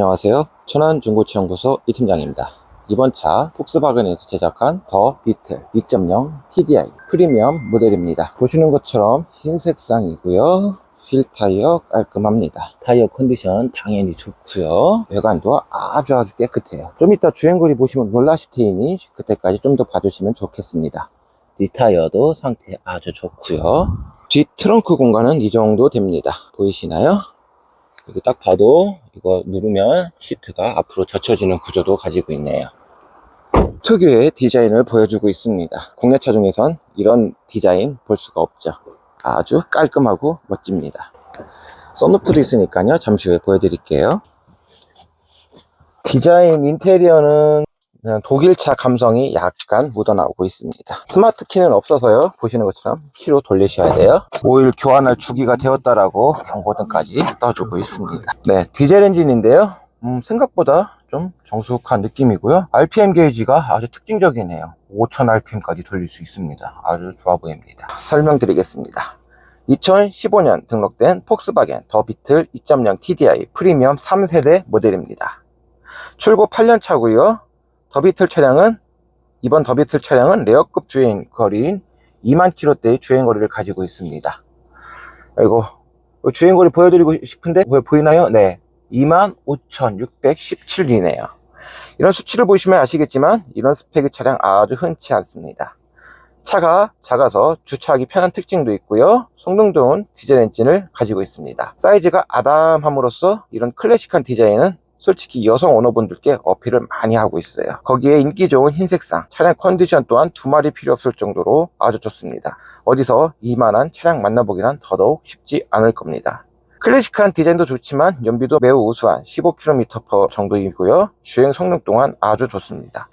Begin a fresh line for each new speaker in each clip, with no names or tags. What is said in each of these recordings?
안녕하세요. 천안 중고차연구소 이팀장입니다. 이번 차 폭스바겐에서 제작한 더 비틀 2.0 TDI 프리미엄 모델입니다. 보시는 것처럼 흰 색상이고요. 휠 타이어 깔끔합니다. 타이어 컨디션 당연히 좋고요. 외관도 아주 아주 깨끗해요. 좀 이따 주행거리 보시면 놀라실 테니 그때까지 좀 더 봐주시면 좋겠습니다. 이 타이어도 상태 아주 좋고요. 뒤 트렁크 공간은 이 정도 됩니다. 보이시나요? 이거 딱 봐도 이거 누르면 시트가 앞으로 젖혀지는 구조도 가지고 있네요. 특유의 디자인을 보여주고 있습니다. 국내차 중에선 이런 디자인 볼 수가 없죠. 아주 깔끔하고 멋집니다. 썬루프도 있으니까요. 잠시 후에 보여드릴게요. 디자인 인테리어는 독일차 감성이 약간 묻어나오고 있습니다. 스마트 키는 없어서요. 보시는 것처럼 키로 돌리셔야 돼요. 오일 교환할 주기가 되었다라고 경고등까지 떠주고 있습니다. 네, 디젤 엔진인데요. 음, 생각보다 좀 정숙한 느낌이고요. RPM 게이지가 아주 특징적이네요. 5000 RPM까지 돌릴 수 있습니다. 아주 좋아 보입니다. 설명드리겠습니다. 2015년 등록된 폭스바겐 더 비틀 2.0 TDI 프리미엄 3세대 모델입니다. 출고 8년 차고요. 더비틀 차량은 이번 더비틀 차량은 레어급 주행 거리인 2만 킬로대의 주행 거리를 가지고 있습니다. 아이고 주행 거리 보여드리고 싶은데 보- 보이나요? 네, 25,617이네요. 이런 수치를 보시면 아시겠지만 이런 스펙의 차량 아주 흔치 않습니다. 차가 작아서 주차하기 편한 특징도 있고요. 성능 좋은 디젤 엔진을 가지고 있습니다. 사이즈가 아담함으로써 이런 클래식한 디자인은 솔직히 여성 오너분들께 어필을 많이 하고 있어요. 거기에 인기 좋은 흰색상, 차량 컨디션 또한 두 마리 필요 없을 정도로 아주 좋습니다. 어디서 이만한 차량 만나보기는 더더욱 쉽지 않을 겁니다. 클래식한 디자인도 좋지만 연비도 매우 우수한 15km/h 정도이고요. 주행 성능 또한 아주 좋습니다.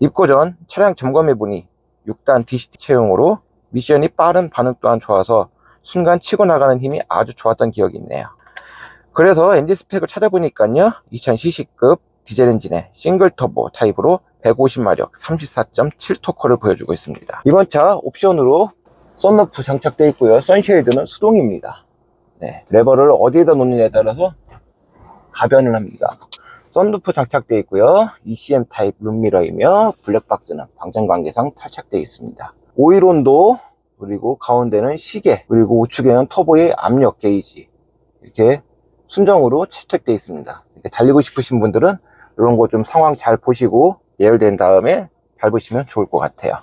입고 전 차량 점검해보니 6단 DCT 채용으로 미션이 빠른 반응 또한 좋아서 순간 치고 나가는 힘이 아주 좋았던 기억이 있네요. 그래서 엔진 스펙을 찾아보니까요. 2000cc급 디젤 엔진의 싱글 터보 타입으로 150마력 34.7토커를 보여주고 있습니다. 이번 차 옵션으로 썬루프 장착되어 있고요. 선쉐이드는 수동입니다. 네, 레버를 어디에다 놓느냐에 따라서 가변을 합니다. 썬루프 장착되어 있고요. ECM 타입 룸미러이며 블랙박스는 방전 관계상 탈착되어 있습니다. 오일온도 그리고 가운데는 시계 그리고 우측에는 터보의 압력 게이지 이렇게 순정으로 채택되어 있습니다. 달리고 싶으신 분들은 이런 거 좀 상황 잘 보시고 예열된 다음에 밟으시면 좋을 것 같아요.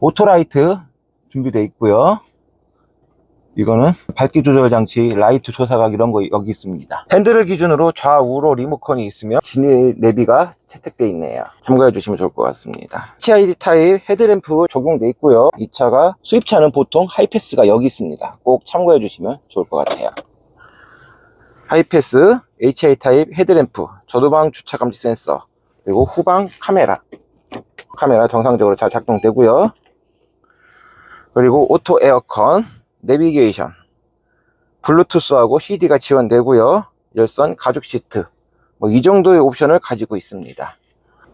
오토라이트 준비되어 있고요. 이거는 밝기 조절 장치, 라이트 조사각 이런 거 여기 있습니다. 핸들을 기준으로 좌우로 리모컨이 있으며 진의 내비가 채택되어 있네요. 참고해 주시면 좋을 것 같습니다. HID 타입 헤드램프 적용되어 있고요. 이 차가 수입차는 보통 하이패스가 여기 있습니다. 꼭 참고해 주시면 좋을 것 같아요. 하이패스, HI 타입 헤드램프, 저도방 주차 감지 센서, 그리고 후방 카메라. 카메라 정상적으로 잘 작동되고요. 그리고 오토 에어컨, 내비게이션, 블루투스하고 CD가 지원되고요. 열선 가죽 시트, 뭐 이 정도의 옵션을 가지고 있습니다.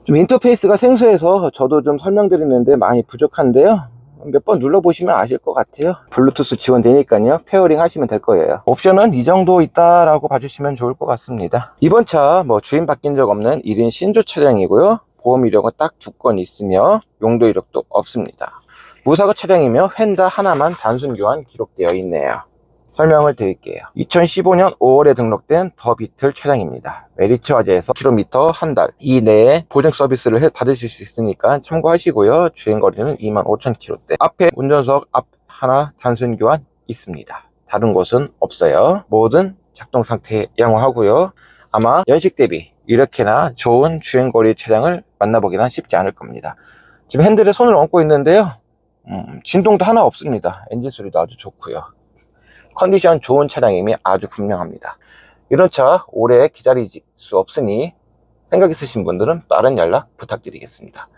좀 인터페이스가 생소해서 저도 좀 설명드리는데 많이 부족한데요. 몇 번 눌러보시면 아실 것 같아요. 블루투스 지원되니까요. 페어링 하시면 될 거예요. 옵션은 이 정도 있다라고 봐주시면 좋을 것 같습니다. 이번 차 뭐 주인 바뀐 적 없는 1인 신조 차량이고요. 보험 이력은 딱 두 건 있으며 용도 이력도 없습니다. 무사고 차량이며 휀다 하나만 단순 교환 기록되어 있네요. 설명을 드릴게요. 2015년 5월에 등록된 더 비틀 차량입니다. 메리츠 화재에서 킬로미터 한 달 이내에 보증 서비스를 해- 받으실 수 있으니까 참고하시고요. 주행거리는 25,000km대. 앞에 운전석 앞 하나 단순 교환 있습니다. 다른 곳은 없어요. 모든 작동 상태 양호하고요. 아마 연식 대비 이렇게나 좋은 주행거리 차량을 만나보기는 쉽지 않을 겁니다. 지금 핸들에 손을 얹고 있는데요. 음, 진동도 하나 없습니다. 엔진 소리도 아주 좋고요. 컨디션 좋은 차량임이 아주 분명합니다. 이런 차 오래 기다릴 수 없으니 생각 있으신 분들은 빠른 연락 부탁드리겠습니다.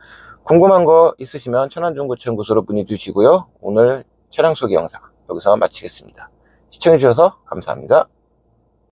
궁금한 거 있으시면 천안중고차연구소로 문의 주시고요. 오늘 차량 소개 영상 여기서 마치겠습니다. 시청해주셔서 감사합니다.